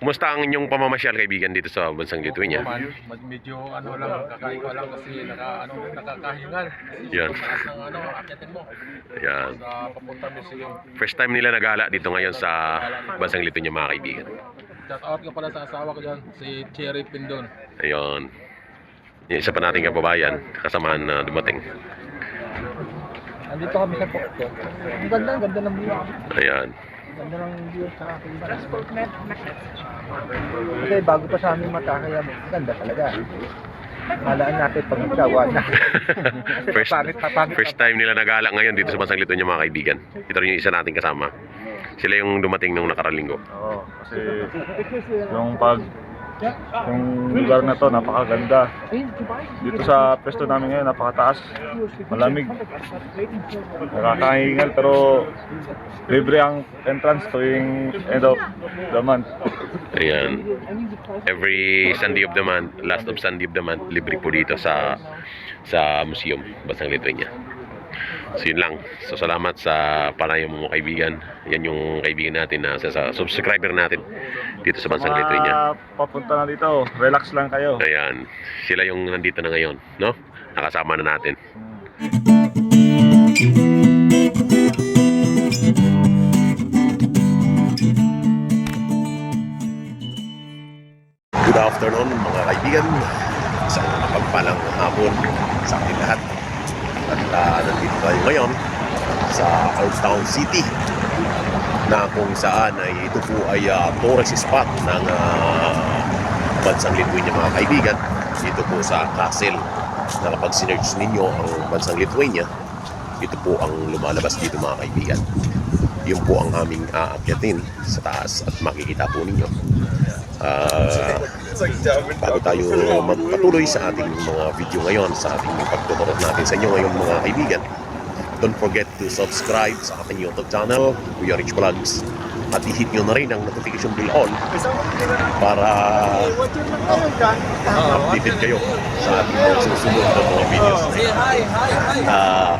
Kumusta ang inyong pamamasyal kaibigan dito sa bansang Lithuania? Man, med- medyo ano lang, kakaiba lang kasi naka, ano, nakakahingal. Yan. Taas ng ano, akyatin mo. Yan. Sa papunta museum. First time nila nagala dito ngayon sa bansang Lithuania mga kaibigan. Shout out ka pala sa asawa ko dyan, si Cherry Pindon. Ayun. Yung isa pa nating kababayan, kasamahan na dumating. Andito kami sa Pokto. Ang ganda, ang ganda ng view. Ayan. Ang ganda ng view sa aking Kasi bago pa sa aming mata, kaya ang ganda talaga. Malaan natin pag nagsawa na. First, papangit, papangit. first time nila nagala ngayon dito sa bansang Lithuania mga kaibigan. Ito rin yung isa nating kasama. Sila yung dumating nung nakaraang linggo. Oo, kasi yung pag yung lugar na to napakaganda. Dito sa pwesto namin ngayon napakataas. Malamig. Nakakahingal pero libre ang entrance tuwing end of the month. Ayan. Every Sunday of the month, last of Sunday of the month, libre po dito sa sa museum, Bansang Lithuania. So yun lang. So salamat sa panayam mo kaibigan. Yan yung kaibigan natin na sa, sa subscriber natin dito sa Bansang Lithuania. Mga papunta na dito, relax lang kayo. Ayan. Sila yung nandito na ngayon, no? Nakasama na natin. Good afternoon mga kaibigan. Isang mapagpalang hapon sa ating lahat. At uh, nandito tayo ngayon sa Old Town City na kung saan ay ito po ay uh, tourist spot ng uh, bansang Lithuania mga kaibigan. Dito po sa Castle na kapag sinerge ninyo ang bansang Lithuania, ito po ang lumalabas dito mga kaibigan. Yun po ang aming aakyatin sa taas at makikita po ninyo. Ah, bago tayo magpatuloy sa ating mga video ngayon, sa ating pagtuturo natin sa inyo ngayon mga kaibigan, don't forget to subscribe sa ating YouTube channel, Kuya Rich Vlogs. At i-hit nyo na rin ang notification bell on para updated kayo sa ating mga susunod na mga videos. Ah,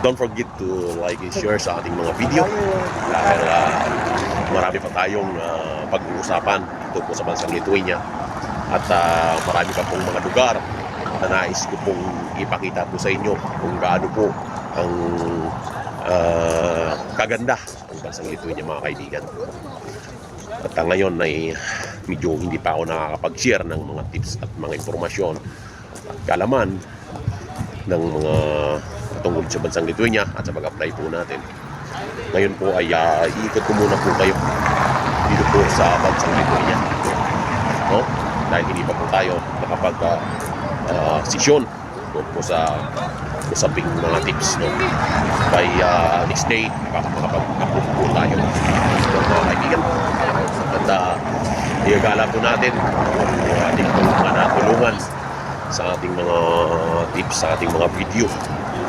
don't forget to like and share sa ating mga video dahil ah, marami pa tayong ah, pag-uusapan po sa bansang Lithuania at ah, marami pa pong mga lugar na nais ko pong ipakita po sa inyo kung gaano po ang ah, kaganda ang bansang Lithuania mga kaibigan at ah, ngayon ay medyo hindi pa ako nakakapag-share ng mga tips at mga impormasyon at kalaman ng mga tungkol sa bansang Lithuania at sa pag-apply po natin. Ngayon po ay uh, iikot ko muna po kayo dito po sa bansang Lithuania. No? Dahil hindi pa po tayo nakapag uh, uh, session doon po sa usaping mga tips no? by uh, next day makakapag-upload po tayo so, mga kaibigan at uh, igagala po natin yung ating mga natulungan sa ating mga tips, sa ating mga video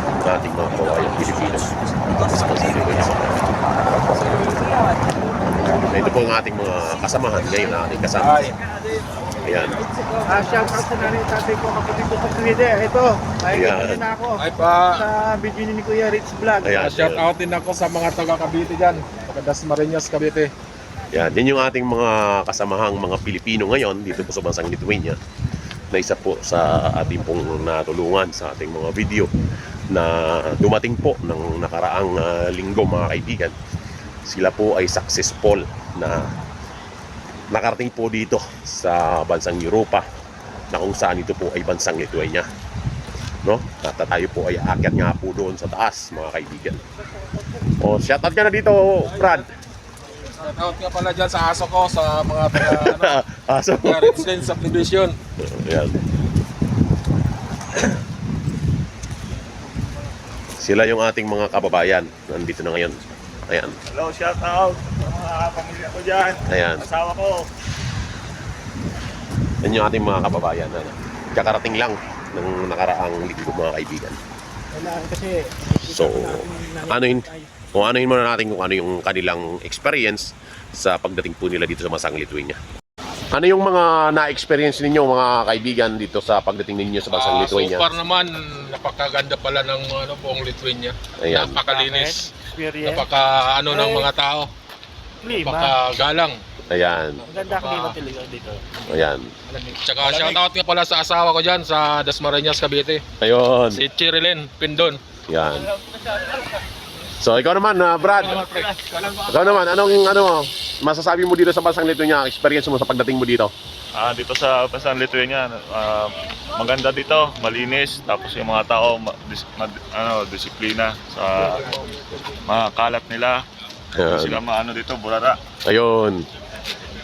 ng ating mga kawayang Pilipino dito sa Pagsiligod. Ito po ang ating mga kasamahan ngayon na ating kasama. Ayan. Ah, shout out sa nanay tatay ko kapatid ko sa Sweden. Ito, makikita din ako Ay pa, sa video ni Kuya Rich Vlog. Ayan. shout out din ako sa mga taga Cavite dyan. Taga Dasmariñas, Cavite. Yan, din yung ating mga kasamahang mga Pilipino ngayon dito po sa bansang Lithuania na isa po sa ating pong natulungan sa ating mga video na dumating po ng nakaraang ah, linggo mga kaibigan. Sila po ay successful na nakarating po dito sa bansang Europa na kung saan ito po ay bansang Lithuania. No? At tayo po ay aakyat nga po doon sa taas mga kaibigan. O, shoutout ka na dito, Brad. Shout out nga pala dyan sa aso ko, sa mga taga, ano, Aso. taga Lane Subdivision. Ayan. Sila yung ating mga kababayan. Nandito na ngayon. Ayan. Hello, shout out sa mga pamilya ko dyan. Ayan. Asawa ko. Yan yung ating mga kababayan. Ano. Kakarating lang ng nakaraang linggo mga kaibigan. Kasi So, ano yun? Kung ano yun muna natin kung ano yung kanilang experience sa pagdating po nila dito sa Masang Lithuania. Ano yung mga na-experience ninyo mga kaibigan dito sa pagdating ninyo sa Masang Ah, so Lithuania? far naman, napakaganda pala ng ano, buong Lithuania. Ayan. Napakalinis. experience. Napaka ano ng mga tao. Pagkagalang. Ayan. Maganda klima talaga dito. Ayan. Tsaka shoutout nga pala sa asawa ko dyan sa Dasmariñas, Cavite. Ayun. Si Chirilyn Pindon. Yan. So, ikaw naman, ah, Brad. Ikaw naman, anong ano mo? Masasabi mo dito sa Bansang Lituania, experience mo sa pagdating mo dito? Ah, dito sa Bansang Lithuania, ah, maganda dito, malinis, tapos yung mga tao ma- dis- ma- ano, disiplina sa mga kalat nila. Ayan. sila maano dito, burara. Ayun.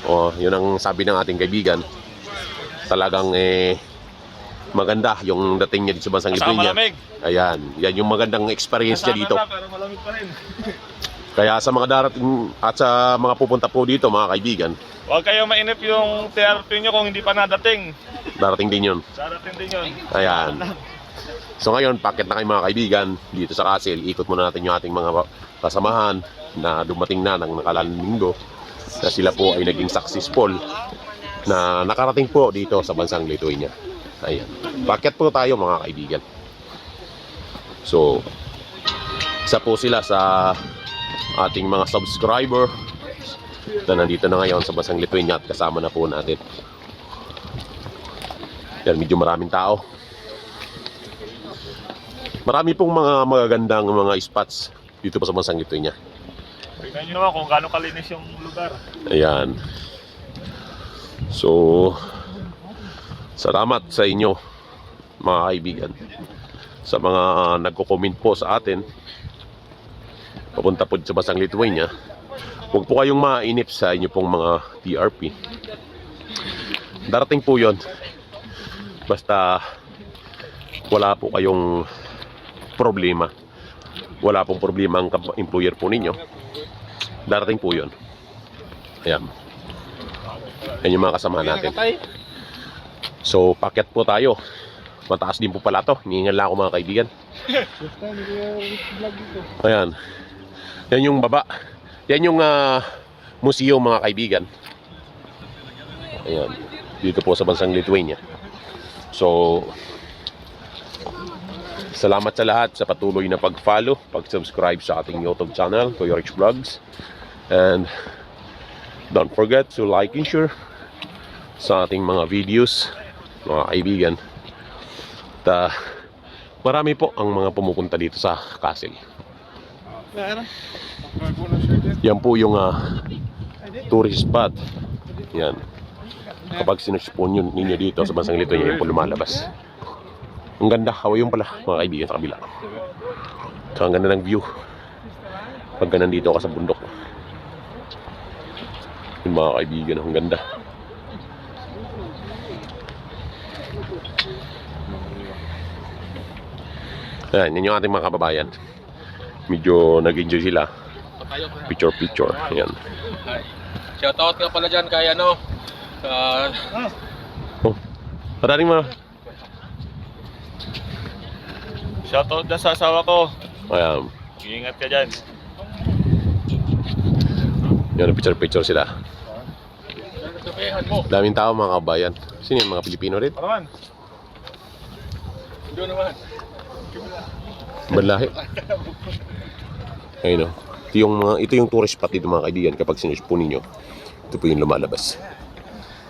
Oh, yun ang sabi ng ating kaibigan. Talagang eh maganda yung dating niya dito sa Bansang Kasama malamig. Ayan, yan yung magandang experience niya dito. Pero malamig pa rin. Kaya sa mga darating at sa mga pupunta po dito, mga kaibigan, Huwag kayong mainip yung TRP nyo kung hindi pa nadating. darating din yun. Darating din yun. Ayan. So ngayon, pakit na kayo mga kaibigan dito sa Castle. Ikot muna natin yung ating mga kasamahan na dumating na ng nakalalang linggo na sila po ay naging successful na nakarating po dito sa bansang Lithuania. Ayan. Pakit po tayo mga kaibigan. So, isa po sila sa ating mga subscriber na nandito na ngayon sa bansang Lithuania at kasama na po natin. Yan, medyo maraming tao. Marami pong mga magagandang mga spots dito pa sa bansang Lithuania. Tingnan nyo naman kung gaano kalinis yung lugar. Ayan. So, salamat sa inyo, mga kaibigan. Sa mga uh, nagko-comment po sa atin, papunta po sa Basang Lithuania, huwag po kayong mainip sa inyo pong mga TRP. Darating po yon. Basta wala po kayong problema. Wala pong problema ang employer po ninyo. Darating po yon. Ayan. Yan yung mga kasama natin. So, paket po tayo. Mataas din po pala to. Hihingal lang ako mga kaibigan. Ayan. Yan yung baba. Yan yung ah, museum mga kaibigan. Ayan. Dito po sa bansang Lithuania. So, salamat sa lahat sa patuloy na pag-follow, pag-subscribe sa ating YouTube channel, Kuya Rich Vlogs. And don't forget to like and share sa ating mga videos, mga kaibigan. At ah, marami po ang mga pumupunta dito sa castle. Yan po yung ah, tourist spot. Yan. Kapag sinush po nyo- ninyo dito sa bansang Litonia, yan po lumalabas. Ang ganda, yung pala mga kaibigan sa kabila. So, ang ganda ng view. Pag nandito ka sa bundok. Yung mga kaibigan, ang ganda. Ayan, yan yung ating mga kababayan. Medyo nag-enjoy sila. Picture, picture. Ayan. Shoutout nga pala dyan kay ano, sa Oh, maraming mga... Shoutout dyan sa asawa ko. Ayan. Ingat ka dyan. Yan, picture, picture sila. Daming tao mga kababayan. Sino yan? Mga Pilipino rin? Paraman. Doon naman. Banlahi. Ayun o. Ito yung, mga, ito yung tourist spot dito mga kaibigan kapag sinush po ninyo. Ito po yung lumalabas.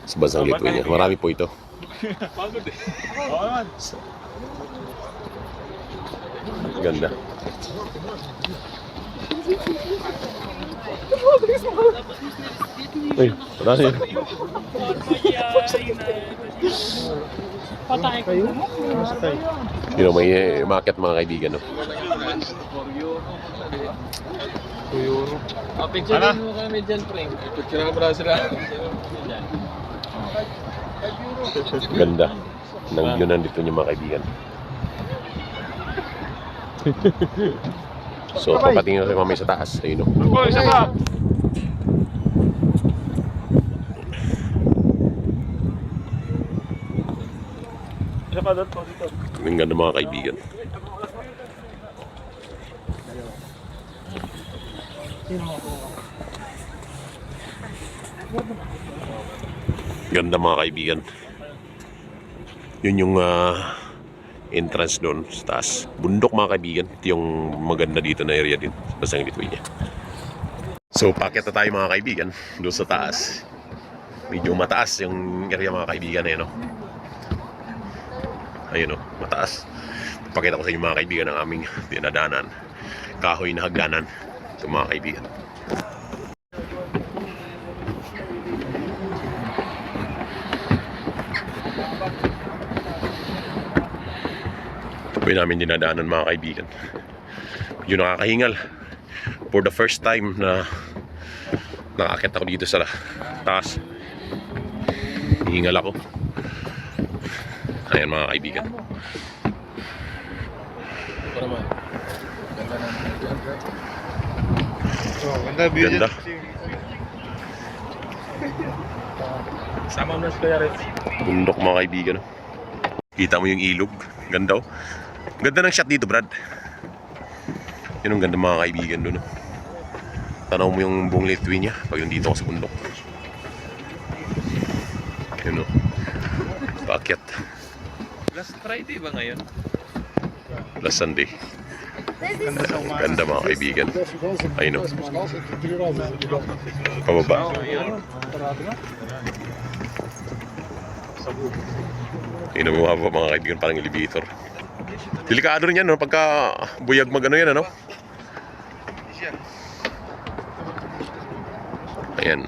Sa bansang Lithuania. Marami po ito. Naman. Ganda. Ay, marami. Yun know, may eh, market mga kaibigan. No? Ah, picture Ano? din mo kami dyan, Frank. Picture nga pala sila. Ganda. Nang yun nandito niyo mga kaibigan. so, papatingin ko mamaya sa taas. Ayun o. Oh, isa pa. Isa pa doon po dito. Ang ganda mga kaibigan. Ganda mga kaibigan. Yun yung ah, entrance doon sa taas. Bundok mga kaibigan. Ito yung maganda dito na area din. Sa Lithuania. So, packet na tayo mga kaibigan, doon sa taas. Medyo mataas yung area mga kaibigan eh, no? Ayun, no? Mataas. Pakita ko sa inyo mga kaibigan ang aming dinadanan. Kahoy na hagdanan. Ito mga kaibigan. Ito namin dinadaanan mga kaibigan. Medyo nakakahingal. For the first time na nakakit ako dito sa taas. Hingal ako. Ayan mga kaibigan. Ito naman. Ganda ng dyan, bro. Ganda. Sama mo na si Kuya Rex. Bundok mga kaibigan. no? Kita mo yung ilog. Ganda oh. Ganda ng shot dito, Brad. Yun ang ganda mga kaibigan doon. no? Tanaw mo yung buong Lithuania pag yung dito ka sa bundok. Yun oh. Paakyat. Last Friday ba ngayon? Last Sunday. Ganda mga kaibigan. Ayun oh. Pababa. Yun ang bumaba mga kaibigan parang elevator. Delikado rin yan, no? Pagka buyag mag ano yan, ano? Ayan.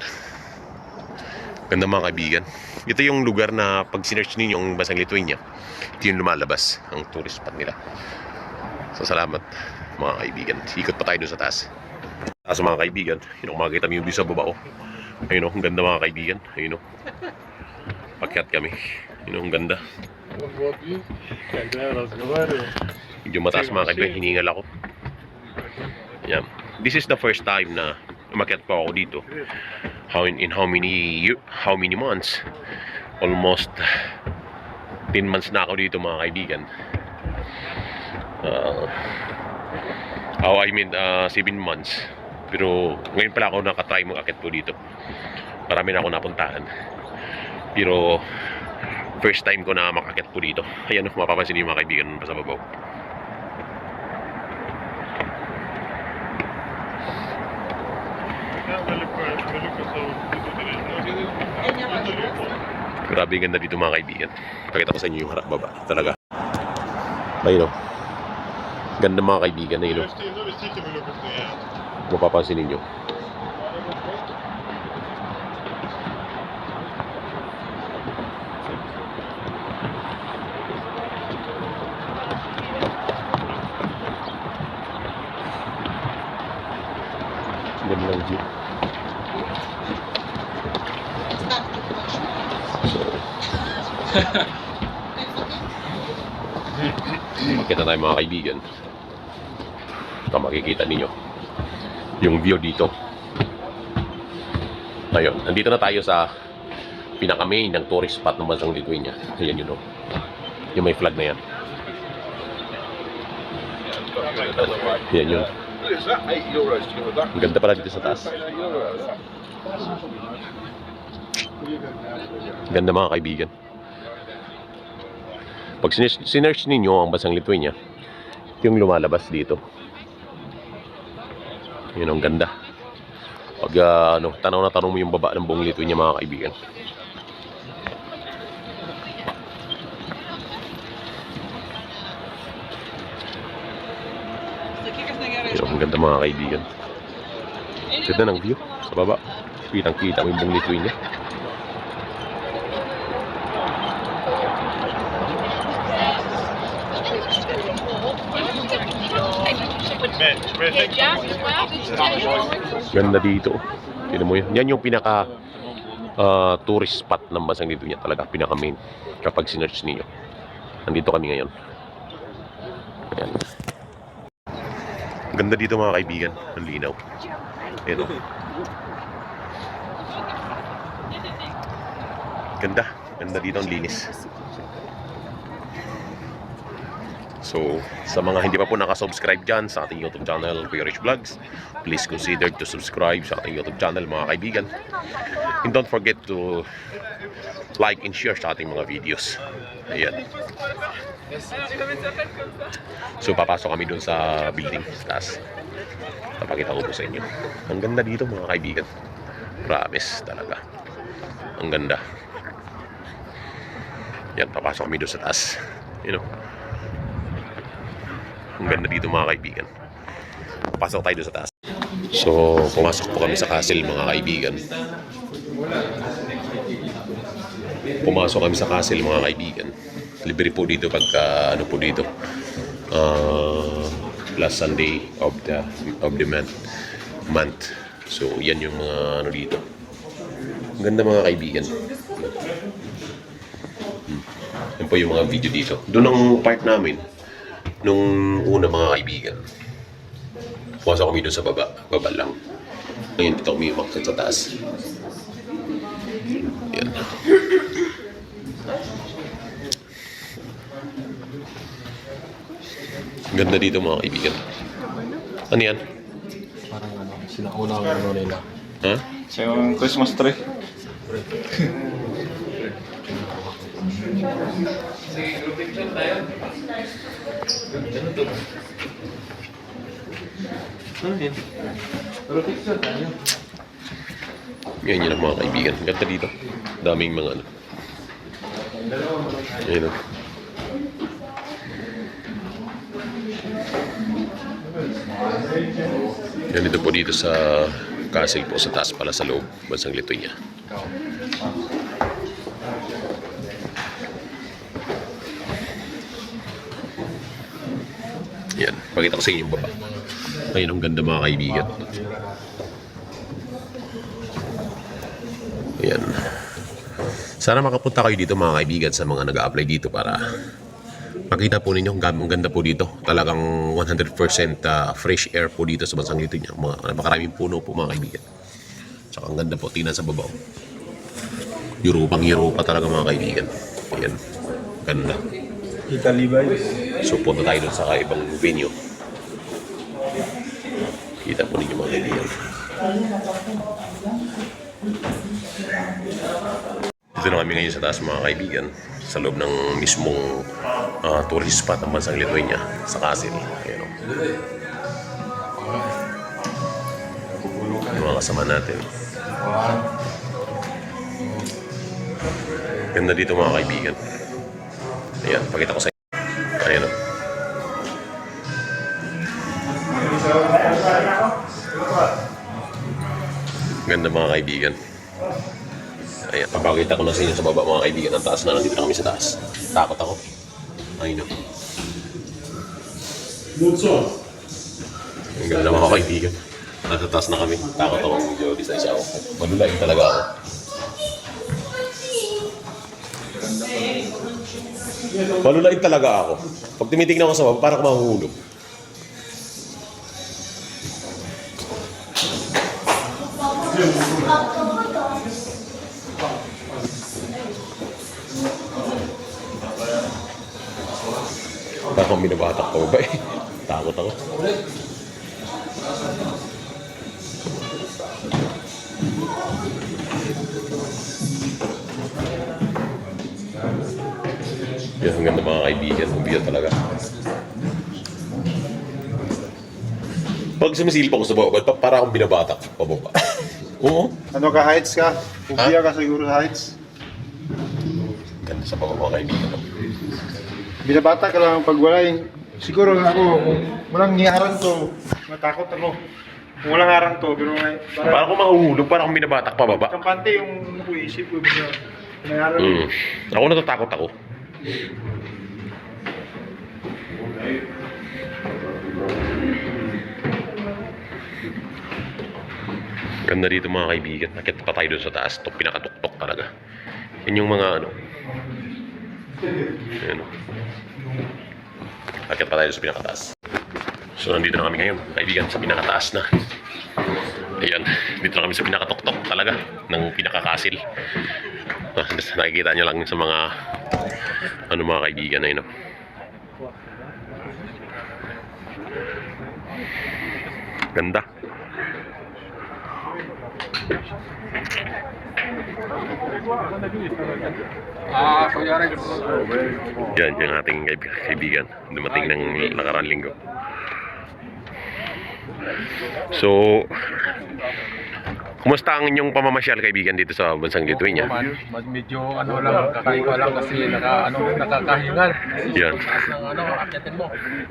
Ganda mga kaibigan. Ito yung lugar na pag sinearch ninyo ang Basang Lithuania, ito yung lumalabas, ang tourist spot nila. So salamat mga kaibigan. Ikot pa tayo doon sa taas. Taas mga kaibigan, yun ang makikita mo yung view sa baba oh. Ayun oh, ang ganda mga kaibigan. Ayun oh. Pakyat kami. Yun oh, ang ganda. Medyo mataas mga kaibigan, hiningal ako. Yan. This is the first time na umakyat pa ako dito. How in, in how many year, how many months? Almost 10 months na ako dito mga kaibigan. Uh, oh, I mean, uh, 7 months. Pero ngayon pala ako nakatry mo akit po dito. Marami na ako napuntahan. Pero first time ko na makakit po dito. Ayan, mapapansin niyo mga kaibigan pa sa babaw. Grabe ganda dito mga kaibigan. Pakita ko sa inyo yung harap baba. Talaga. Ayun o. Ganda mga kaibigan. Ayun o. Mapapansin ninyo. Ganda ng view. Makita tayo mga kaibigan. Ito makikita ninyo. Yung view dito. Ayun, nandito na tayo sa pinaka-main ng tourist spot ng bansang Lithuania. Ayan yun o. Yung may flag na yan. Yan yun. Ang ganda pala dito sa taas. Ganda mga kaibigan. Pag sinearch ninyo ang bansang Lithuania, yung lumalabas dito. Yun ang ganda. Pag ah, ano, tanaw na tanaw mo yung baba ng buong Lithuania mga kaibigan. Yun ang ganda mga kaibigan. Ganda ng view sa baba. Kitang kita mo yung buong Lithuania. Ganda dito. Tignan mo yun. Yan yung pinaka ah, tourist spot ng Basang Lithuania talaga. Pinaka main. Kapag sinearch niyo. Nandito kami ngayon. Ayan. Ganda dito mga kaibigan. Ang linaw. Ayan o. Ganda. Ganda dito ang linis. So, sa mga hindi pa po nakasubscribe dyan sa ating YouTube channel, Kuya Rich Vlogs, please consider to subscribe sa ating YouTube channel, mga kaibigan. And don't forget to like and share sa ating mga videos. Ayan. So, papasok kami dun sa building taas. Napakita ko po sa inyo. Ang ganda dito mga kaibigan. Promise talaga. Ang ganda. Yan, papasok kami doon sa taas. You know. Ang ganda dito mga kaibigan. Pasok tayo sa taas. So, pumasok po kami sa castle mga kaibigan. Pumasok kami sa castle mga kaibigan. Libre po dito pagka ano po dito. Uh, last Sunday of the of the month. month. So, yan yung mga ano dito. Ang ganda mga kaibigan. Hmm. Yan po yung mga video dito. Doon ang part namin nung una mga kaibigan. Pumasok kami doon sa baba. Baba lang. Ngayon dito kami umakit sa taas. Yan. Ganda dito mga kaibigan. Ano yan? Parang ano, sinaunang ano nila. Ha? Sa yung Christmas tree. Yan yun ang mga kaibigan. Ganda dito. Daming mga ano. Ayun o. Yan dito po dito sa castle po sa taas pala sa loob. Bansang Litonia. Yan. Pakita ko sa inyo yung baba. Ayun ang ganda mga kaibigan. Ayan. Sana makapunta kayo dito mga kaibigan sa mga nag apply dito para makita po ninyo ang ganda po dito. Talagang 100% uh, fresh air po dito sa bansang dito niya. Mga, napakaraming puno po mga kaibigan. Tsaka ang ganda po, tingnan sa babaw. Europang Europa talaga mga kaibigan. Ayan. Ganda. Italy vibes. So punta tayo dun sa ibang venue. Kita po ninyo mga kaibigan. Dito na kami ngayon sa taas mga kaibigan. Sa loob ng mismong ah, tourist spot ng bansang Lithuania sa Kasil. Ayan o. Yung mga kasama natin. Ganda dito mga kaibigan. Ayan, pakita ko sa Mga kaibigan. Ayan, papakita ko na sa inyo sa baba mga kaibigan. Ang taas na, nandito na kami sa taas. Takot ako. Ayun o. Ang ganda mga kaibigan. Nasa taas na kami. Takot ako. Medyo di sa isa ako. Malulain talaga ako. Malulain talaga ako. Pag tinitingnan ko sa baba, parang ako akong binabatak ko ba eh. Takot ako. Yan, ang ganda mga kaibigan. Ang bigat talaga. Pag sumisilip ako sa baba, ba't pa- para akong binabatak pababa. Oo. Ano ka, heights ka? Phobia ka siguro sa heights? Ganda sa baba mga kaibigan. Binabata ka lang pag wala yung... Siguro ako, kung walang harang to, matakot ako. Kung walang harang to, pero may... Parang ako mahuhulog, parang akong binabatak pababa. kampante yung ano ko may harang. Mm. Ako natatakot ako. Ganda dito mga kaibigan. Nakit pa tayo doon sa taas. Ito pinakatuktok talaga. Yan yung mga ano. Yan o. Nakit pa tayo sa pinakataas. So nandito na kami ngayon. Kaibigan sa pinakataas na. Ayan. Dito na kami sa pinakatuktok talaga. Ng pinakakasil. Ah, nakikita nyo lang sa mga ano mga kaibigan na yun. oh. Ganda. Ah. Yan yung ating kaib- kaibigan. Dumating ng nakaraan linggo. So, kumusta ang inyong pamamasyal kaibigan dito sa bansang Lithuania? Man, man, medyo ano lang, kakaiba lang kasi naka, ano, nakakahingal. Yan. Taas ng ano, akyatin mo.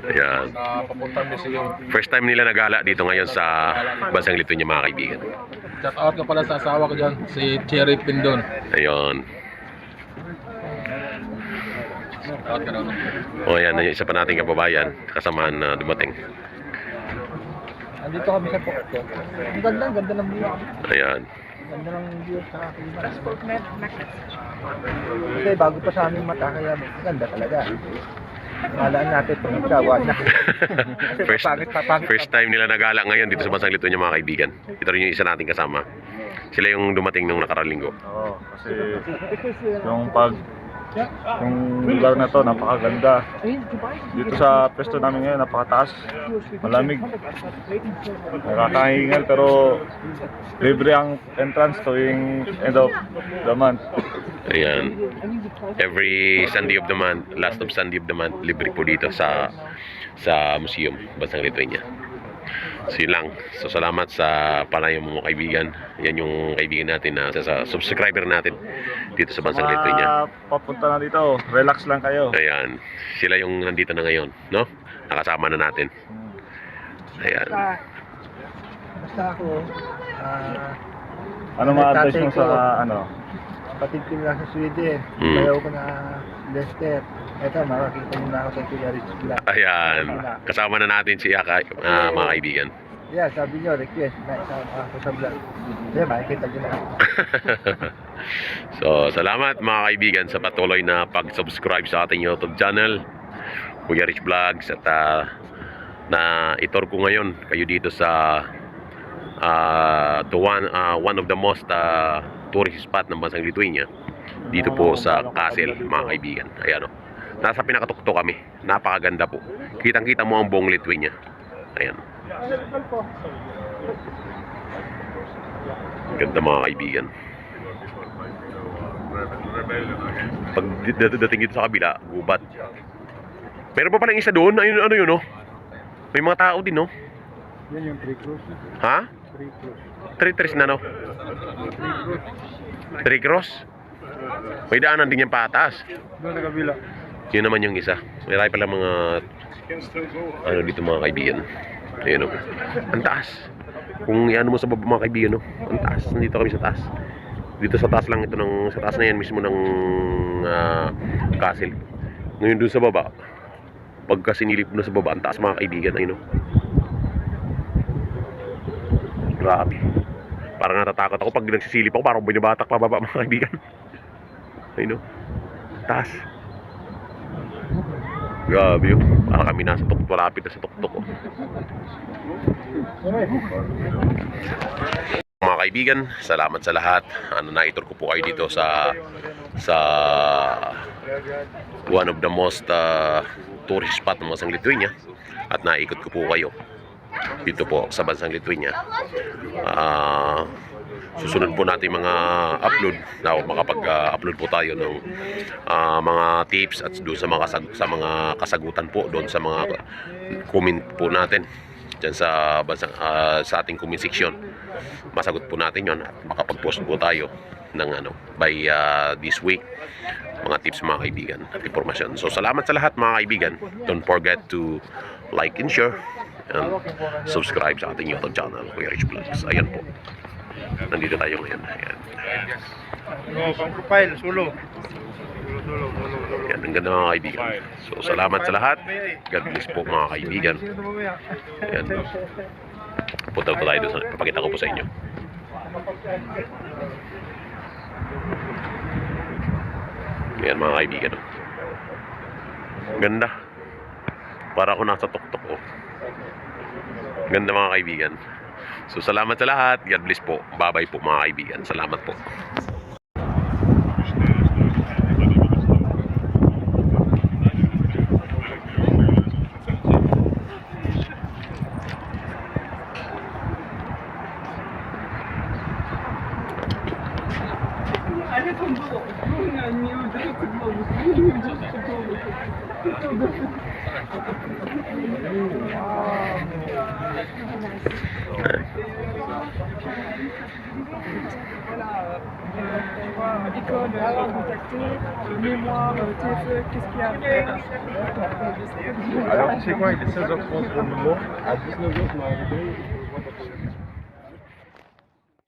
Ayan. Sa papuntang museum. First time nila nagala dito ngayon sa bansang Lithuania mga kaibigan. Shout out ka pala sa asawa ko dyan, si Cherry Pindon. Ayun. Shout out ka daw. O yan, yung isa pa nating kababayan, kasamaan na dumating. Andito kami sa Pokto. Ang ganda, ang ganda ng view. Ayan. Ganda ng view sa Kaliman. Kasi bago pa sa aming mata, kaya ganda talaga. Malaan natin pag nagkawa na. First, papangit, papangit. first time nila nagala ngayon dito sa bansang Lithuania mga kaibigan. Ito rin yung isa nating kasama. Sila yung dumating nung nakaraang linggo. Oo, kasi yung pag yung lugar na to napakaganda. Dito sa pwesto namin ngayon napakataas. Malamig. Nakakahingal pero libre ang entrance tuwing end of the month. Ayan. Every Sunday of the month, last of Sunday of the month, libre po dito sa sa museum, Bansang Lithuania. So yun lang. So salamat sa panayo mo mga kaibigan. Yan yung kaibigan natin na sa, sa subscriber natin dito sa Bansang Lithuania. Papunta na dito, relax lang kayo. Ayan. Sila yung nandito na ngayon, no? Nakasama na natin. Ayan. Basta, basta ako, ah, Ano ma-advise mo sa ano? Kapatid ko lang sa Sweden. Mm. Bayaw ko na Lester. Eto, makakita mo na ako sa Kuya Rich Vlog. Ayan. Kasama na natin si Aka, ah, mga kaibigan. Yeah, sabi niyo, request na isama ako sa vlog. Hindi, makikita niyo na ako. so, salamat mga kaibigan sa patuloy na pag-subscribe sa ating YouTube channel, Kuya Rich Vlogs at ah, na itor ko ngayon kayo dito sa ah, the one ah, one of the most ah, tourist spot ng bansang Lithuania dito po sa Castle mga kaibigan. Ayan o. Nasa pinakatukto kami. Napakaganda po. Kitang-kita mo ang buong Lithuania. Ayan. Ganda mga kaibigan. Pag dating dito sa kabila, gubat. Meron pa palang isa doon. Ayun, ano yun, no? May mga tao din, no? Yan yung three cross. Ha? Three tres na, no? Three cross? May daanan din yan pataas. Doon sa kabila. Yun naman yung isa. May marami palang mga ano dito mga kaibigan. Ayun, no? Ang taas. Kung iano mo sa baba mga kaibigan, no? Ang taas. Nandito kami sa taas. Dito sa taas lang ito ng sa taas na yan mismo ng ah, castle. Ngayon doon sa baba, pagka sinilip mo na sa baba, ang taas mga kaibigan, ayun, no? Grabe. Parang natatakot ako pag nagsisilip ako, parang binabatak pa baba mga kaibigan. Ayun, no? Taas. Grabe yun. Parang kami nasa tuktok, malapit na sa tuktok. Oh. Mga kaibigan, salamat sa lahat. Ano naitur ko po kayo dito sa sa one of the most uh, tourist spot ng bansang Lithuania at naikot ko po kayo dito po sa bansang Lithuania. Ah, susunod po natin mga upload na makapag-upload po tayo ng ah, mga tips at doon sa mga sa mga kasagutan po doon sa mga comment po natin diyan sa bansang ah, sa ating comment section. Masagot po natin 'yon at makapag-post po tayo ng ano by ah, this week mga tips mga kaibigan at impormasyon. So salamat sa lahat mga kaibigan. Don't forget to like and share and subscribe sa ating YouTube channel, Kuya Rich Vlogs. Ayan po. Nandito tayo ngayon. Ayan. No, pang profile, sulo. Ayan, ang ganda mga kaibigan. So salamat sa lahat. God bless po mga kaibigan. Ayan. Punta po tayo doon. Papakita ko po sa inyo. Ayan mga kaibigan. oh. Ganda. Para ako nasa tuktok oh. Ganda mga kaibigan. So salamat sa lahat. God bless po. Bye-bye po mga kaibigan. Salamat po. Alors, tu sais quoi, il est 16h30 pour le moment. À 19h, je m'arrête.